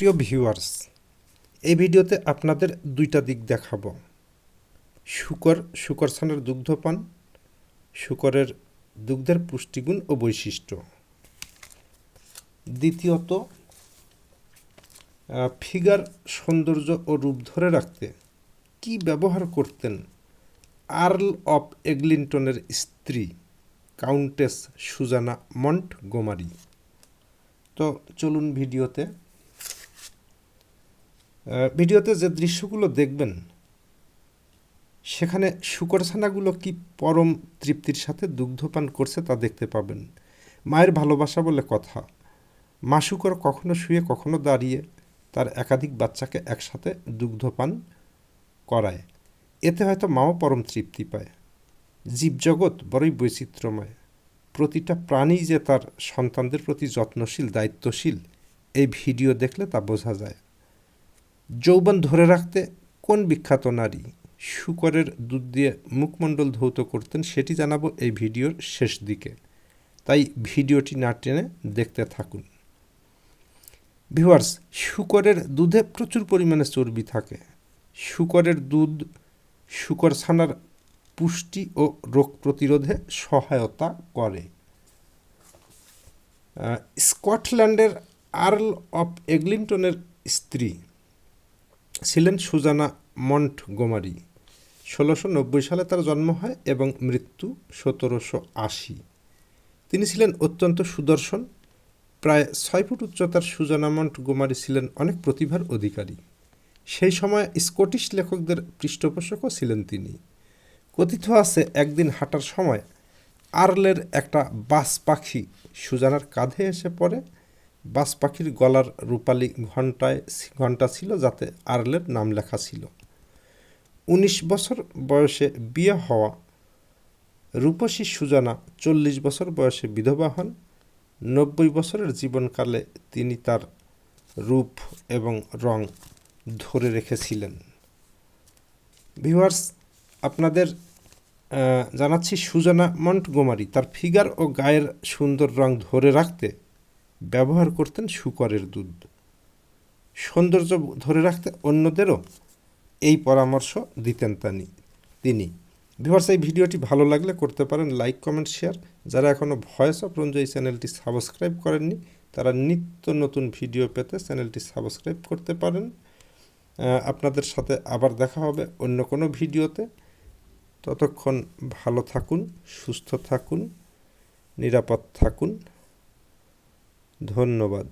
প্রিয় ভিউয়ার্স, এই ভিডিওতে আপনাদের দুইটা দিক দেখাবো। শুকর শুকর ছানার দুগ্ধপান, শুকরের দুগ্ধের পুষ্টিগুণ ও বৈশিষ্ট্য। দ্বিতীয়ত ফিগার, সৌন্দর্য ও রূপ ধরে রাখতে কি ব্যবহার করতেন আর্ল অফ এগলিন্টনের স্ত্রী কাউন্টেস সুজানা মন্ট গোমারি তো চলুন ভিডিওতে ভিডিওতে যে দৃশ্যগুলো দেখবেন, সেখানে শুকরছানাগুলো কি পরম তৃপ্তির সাথে দুগ্ধপান করছে তা দেখতে পাবেন। মায়ের ভালোবাসা বলে কথা। মা শুকর কখনো শুয়ে, কখনো দাঁড়িয়ে তার একাধিক বাচ্চাকে একসাথে দুগ্ধপান করায়। এতে হয়তো মাও পরম তৃপ্তি পায়। জীবজগৎ বড়ই বৈচিত্র্যময়। প্রতিটা প্রাণী যে তার সন্তানদের প্রতি যত্নশীল, দায়িত্বশীল, এই ভিডিও দেখলে তা বোঝা যায়। যৌবন ধরে রাখতে কোন বিখ্যাত নারী শুকরের দুধ দিয়ে মুখমণ্ডল ধৌত করতেন সেটি জানাব এই ভিডিওর শেষ দিকে। তাই ভিডিওটি না টেনে দেখতে থাকুন। ভিউয়ার্স, শুকরের দুধে প্রচুর পরিমাণে চর্বি থাকে। শুকরের দুধ, শুকর ছানার পুষ্টি ও রোগ প্রতিরোধে সহায়তা করে। স্কটল্যান্ডের আর্ল অফ এগলিন্টনের স্ত্রী ছিলেন সুজানা মন্ট গোমারি ষোলোশো নব্বই সালে তার জন্ম হয় এবং মৃত্যু সতেরোশো আশি। তিনি ছিলেন অত্যন্ত সুদর্শন। প্রায় ছয় ফুট উচ্চতার সুজানা মন্ট গোমারি ছিলেন অনেক প্রতিভার অধিকারী। সেই সময় স্কটিশ লেখকদের পৃষ্ঠপোষকও ছিলেন তিনি। কথিত আছে, একদিন হাঁটার সময় আর্লের একটা বাস পাখি সুজানার কাঁধে এসে পড়ে বাস পাখির গলার রূপালী ঘণ্টায় ঘণ্টা ছিল যাতে আর্লের নাম লেখা ছিল। উনিশ বছর বয়সে বিয়ে হওয়া রূপসী সুজানা চল্লিশ বছর বয়সে বিধবা হন। নব্বই বছরের জীবনকালে তিনি তার রূপ এবং রং ধরে রেখেছিলেন। ভিউয়ার্স, আপনাদের জানাচ্ছি সুজানা মন্টগোমারি। তার ফিগার ও গায়ের সুন্দর রং ধরে রাখতে ব্যবহার করতেন শুকরের দুধ। সৌন্দর্য ধরে রাখতে অন্যদেরও এই পরামর্শ দিতেন তানি তিনি। ভিউয়ার্স, এই ভিডিওটি ভালো লাগলে করতে পারেন লাইক, কমেন্ট, শেয়ার। যারা এখনও ভয়েস অফ রঞ্জয় চ্যানেলটি সাবস্ক্রাইব করেননি, তারা নিত্য নতুন ভিডিও পেতে চ্যানেলটি সাবস্ক্রাইব করতে পারেন। আপনাদের সাথে আবার দেখা হবে অন্য কোনো ভিডিওতে। ততক্ষণ ভালো থাকুন, সুস্থ থাকুন, নিরাপদ থাকুন। ধন্যবাদ।